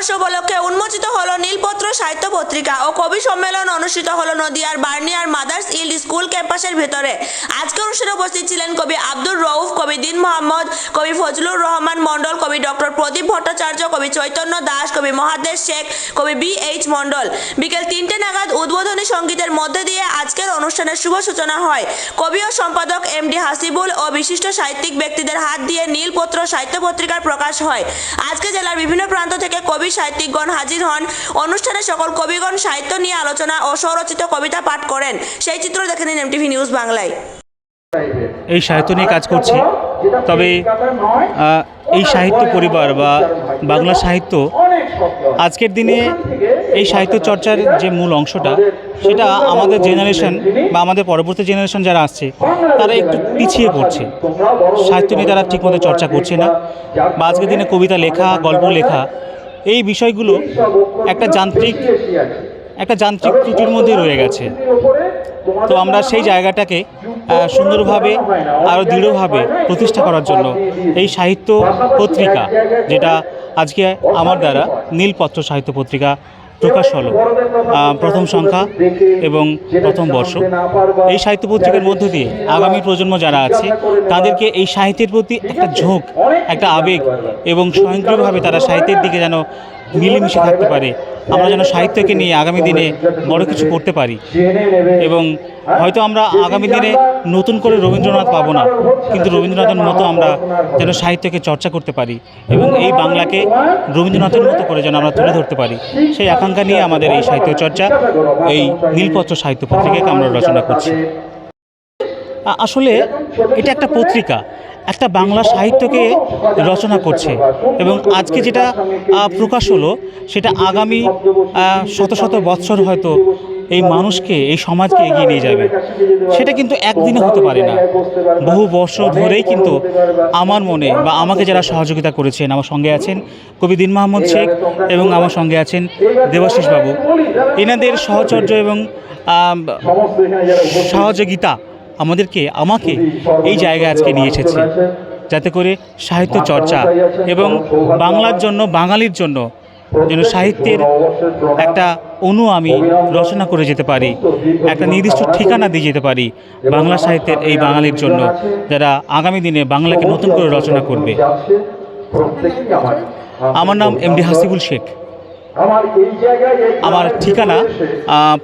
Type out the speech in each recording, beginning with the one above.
নববর্ষ উপলক্ষে উন্মোচিত হলো নীলপত্র সাহিত্য পত্রিকা ও কবি সম্মেলন অনুষ্ঠিত হলো নদিয়ার বার্নিয়ার মাদার্স ইল্ড স্কুল ক্যাম্পাসের ভেতরে। আজকে অনুষ্ঠানে উপস্থিত ছিলেন কবি আব্দুর রউফ, কবি দিন মোহাম্মদ, কবি ফজলুর রহমান মণ্ডল, কবি ডক্টর প্রদীপ ভট্টাচার্য, কবি চৈতন্য দাস, কবি মহাদেশ শেখ, কবি বি এইচ মণ্ডল। বিকেল তিনটে নাগাদ উদ্বোধনী সঙ্গীতের মধ্যে দিয়ে আজকের অনুষ্ঠানের শুভ সূচনা হয়। কবি ও সম্পাদক এম ডি হাসিবুল ও বিশিষ্ট সাহিত্যিক ব্যক্তিদের হাত দিয়ে নীলপত্র সাহিত্য পত্রিকার প্রকাশ হয়। আজকে জেলার বিভিন্ন প্রান্ত থেকে কবি সাহিত্যিকগণ হাজির হন। অনুষ্ঠানে সকল কবিগণ সাহিত্য নিয়ে আলোচনা ও স্বরচিত কবিতা পাঠ করেন। সেই চিত্র দেখে নিন এমটিভি নিউজ বাংলায়। এই সাহিত্য নিয়ে কাজ করছি। তবে এই সাহিত্য পরিবার বা বাংলা সাহিত্য আজকের দিনে এই সাহিত্য চর্চার যে মূল অংশটা, সেটা আমাদের জেনারেশন বা আমাদের পরবর্তী জেনারেশন যারা আসছে, তারা একটু পিছিয়ে পড়ছে। সাহিত্য নিয়ে তারা ঠিকমতো চর্চা করছে না। বা আজকের দিনে কবিতা লেখা, গল্প লেখা এই বিষয়গুলো একটা যান্ত্রিক একটা যান্ত্রিক ত্রুটির মধ্যে রয়ে গেছে। তো আমরা সেই জায়গাটাকে সুন্দরভাবে আরও দৃঢ়ভাবে প্রতিষ্ঠা করার জন্য এই সাহিত্য পত্রিকা, যেটা আজকে আমার দ্বারা নীলপত্র সাহিত্য পত্রিকা প্রকাশ হলো প্রথম সংখ্যা এবং প্রথম বর্ষ। এই সাহিত্য পত্রিকার মধ্য দিয়ে আগামী প্রজন্ম যারা আছে, তাদেরকে এই সাহিত্যের প্রতি একটা ঝোঁক, একটা আবেগ এবং স্বয়ংক্রিয়ভাবে তারা সাহিত্যের দিকে যেন মিলেমিশে থাকতে পারে, আমরা যেন সাহিত্যকে নিয়ে আগামী দিনে বড় কিছু করতে পারি এবং হয়তো আমরা আগামী দিনে নতুন করে রবীন্দ্রনাথ পাবো না কিন্তু রবীন্দ্রনাথের মতো আমরা যেন সাহিত্যকে চর্চা করতে পারি এবং এই বাংলাকে রবীন্দ্রনাথের মতো করে যেন আমরা তুলে ধরতে পারি। সেই আকাঙ্ক্ষা নিয়ে আমাদের এই সাহিত্য চর্চা এই নীলপত্র সাহিত্য পত্রিকাকে আমরা রচনা করছি। আসলে এটা একটা পত্রিকা একটা বাংলা সাহিত্যকে রচনা করছে। এবং আজকে যেটা প্রকাশ হলো সেটা আগামী শত শত বৎসর হয়তো এই মানুষকে, এই সমাজকে এগিয়ে নিয়ে যাবে। সেটা কিন্তু একদিনে হতে পারে না। বহু বর্ষ ধরেই কিন্তু আমার মনে বা আমাকে যারা সহযোগিতা করেছেন, আমার সঙ্গে আছেন কবি দিন মোহাম্মদ শেখ এবং আমার সঙ্গে আছেন দেবাশিস বাবু। এনাদের সহচর্য এবং সহযোগিতা আমাদেরকে, আমাকে এই জায়গায় আজকে নিয়ে এসেছে। যাতে করে সাহিত্য চর্চা এবং বাংলার জন্য, বাঙালির জন্য যেন সাহিত্যের একটা অনু আমি রচনা করে যেতে পারি, একটা নির্দিষ্ট ঠিকানা দিয়ে যেতে পারি বাংলা সাহিত্যের এই বাঙালির জন্য, যারা আগামী দিনে বাংলাকে নতুন করে রচনা করবে। আমার নাম এম ডি হাসিবুল শেখ। আমার ঠিকানা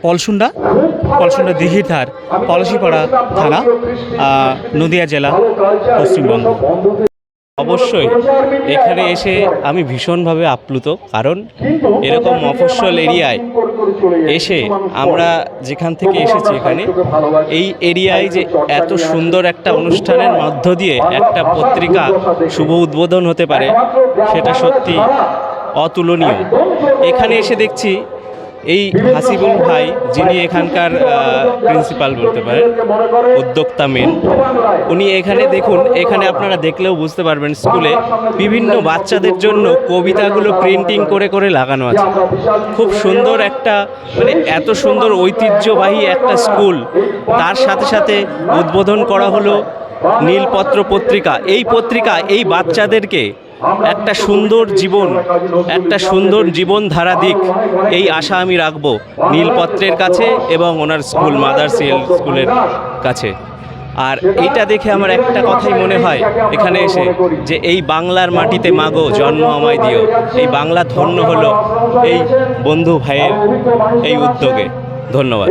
পলসুন্ডা পলসুন্ডা দিঘির ধার, পলাশিপাড়া থানা নদিয়া জেলা, পশ্চিমবঙ্গ। অবশ্যই এখানে এসে আমি ভীষণভাবে আপ্লুত কারণ এরকম মফস্বল এরিয়ায় এসে আমরা যেখান থেকে এসেছি এখানে এই এরিয়ায় যে এত সুন্দর একটা অনুষ্ঠানের মধ্য দিয়ে একটা পত্রিকা শুভ উদ্বোধন হতে পারে সেটা সত্যি অতুলনীয়। এখানে এসে দেখছি এই হাসিবুল ভাই যিনি এখানকার প্রিন্সিপাল বলতে পারেন উদ্যোক্তা মেন উনি এখানে দেখুন এখানে আপনারা দেখলেও বুঝতে পারবেন স্কুলে বিভিন্ন বাচ্চাদের জন্য কবিতাগুলো প্রিন্টিং করে করে লাগানো আছে। খুব সুন্দর একটা মানে এত সুন্দর ঐতিহ্যবাহী একটা স্কুল। তার সাথে সাথে উদ্বোধন করা হলো নীলপত্র পত্রিকা। এই পত্রিকা এই বাচ্চাদেরকে একটা সুন্দর জীবন, একটা সুন্দর জীবন ধারা দিক, এই আশা আমি রাখব নীলপত্রের কাছে এবং ওনার স্কুল মাদার্স হিল স্কুলের কাছে। আর এইটা দেখে আমার একটা কথাই মনে হয় এখানে এসে, যে এই বাংলার মাটিতে মাগো, জন্ম আমায় দিও। এই বাংলা ধন্য হলো এই বন্ধু ভাইয়ের এই উদ্যোগে। ধন্যবাদ।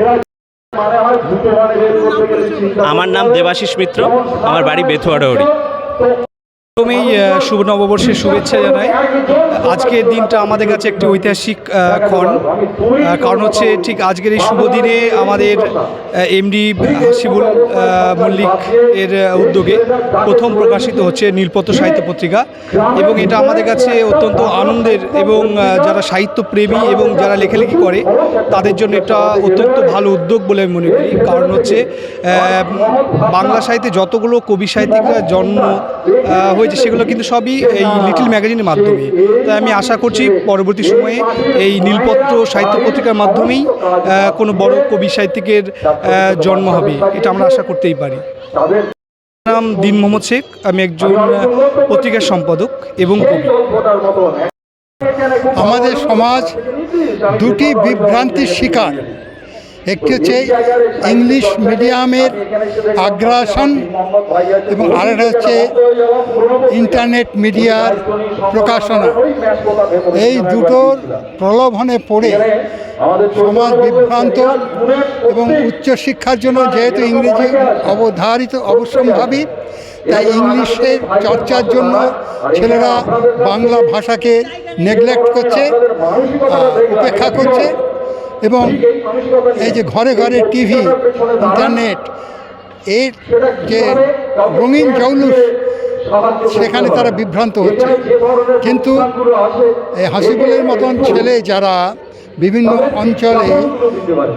আমার নাম দেবাশিস মিত্র, আমার বাড়ি বেথুয়াডৌড়ি প্রথমেই শুভ নববর্ষের শুভেচ্ছা জানাই। আজকের দিনটা আমাদের কাছে একটি ঐতিহাসিক ক্ষণ। কারণ হচ্ছে ঠিক আজকের এই শুভ দিনে আমাদের এমডি হাসিবুল মল্লিক এর উদ্যোগে প্রথম প্রকাশিত হচ্ছে নীলপত্র সাহিত্য পত্রিকা। এবং এটা আমাদের কাছে অত্যন্ত আনন্দের এবং যারা সাহিত্য প্রেমী এবং যারা লেখালেখি করে তাদের জন্য এটা অত্যন্ত ভালো উদ্যোগ বলে আমি মনে করি। কারণ হচ্ছে বাংলা সাহিত্যে যতগুলো কবি সাহিত্যিকরা জন্ম হয়েছে সেগুলো কিন্তু সবই এই লিটল ম্যাগাজিনের মাধ্যমে তাই আমি আশা করছি পরবর্তী সময়ে এই নীলপত্র সাহিত্য পত্রিকার মাধ্যমেই কোনো বড় কবি সাহিত্যিকের জন্ম হবে, এটা আমরা আশা করতেই পারি। নাম দিন মোহাম্মদ শেখ, আমি একজন পত্রিকার সম্পাদক এবং কবি। আমাদের সমাজ দুটি বিভ্রান্তির শিকার। একটি হচ্ছে ইংলিশ মিডিয়ামের আগ্রাসন এবং আরেকটা হচ্ছে ইন্টারনেট মিডিয়ার প্রকাশনা। এই দুটোর প্রলোভনে পড়ে সমাজ বিভ্রান্ত এবং উচ্চশিক্ষার জন্য যেহেতু ইংরেজি অবধারিত অবশ্যম্ভাবী তাই ইংলিশের চর্চার জন্য ছেলেরা বাংলা ভাষাকে নেগলেক্ট করছে উপেক্ষা করছে। এবং এই যে ঘরে ঘরে টিভি, ইন্টারনেট, এর যে রঙিন জৌলুস, সেখানে তারা বিভ্রান্ত হচ্ছে। কিন্তু এই হাসিবুলের মতন ছেলে যারা বিভিন্ন অঞ্চলে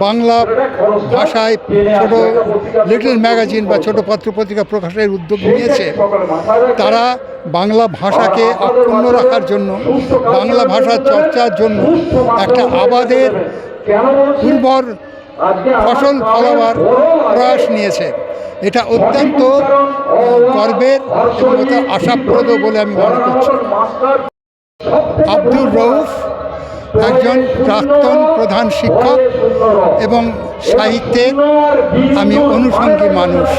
বাংলা ভাষায় ছোট লিটল ম্যাগাজিন বা ছোট পত্রপত্রিকা প্রকাশের উদ্যোগ নিয়েছে, তারা বাংলা ভাষাকে অক্ষুণ্ণ রাখার জন্য, বাংলা ভাষার চর্চার জন্য একটা আবাদের উর্বর ফসল ফলাবার প্রয়াস নিয়েছে। এটা অত্যন্ত গর্বের এবং এটা আশাপ্রদ বলে আমি মনে করছি। আব্দুর রৌফ একজন প্রাক্তন প্রধান শিক্ষক এবং সাহিত্যের আমি অনুষঙ্গী মানুষ।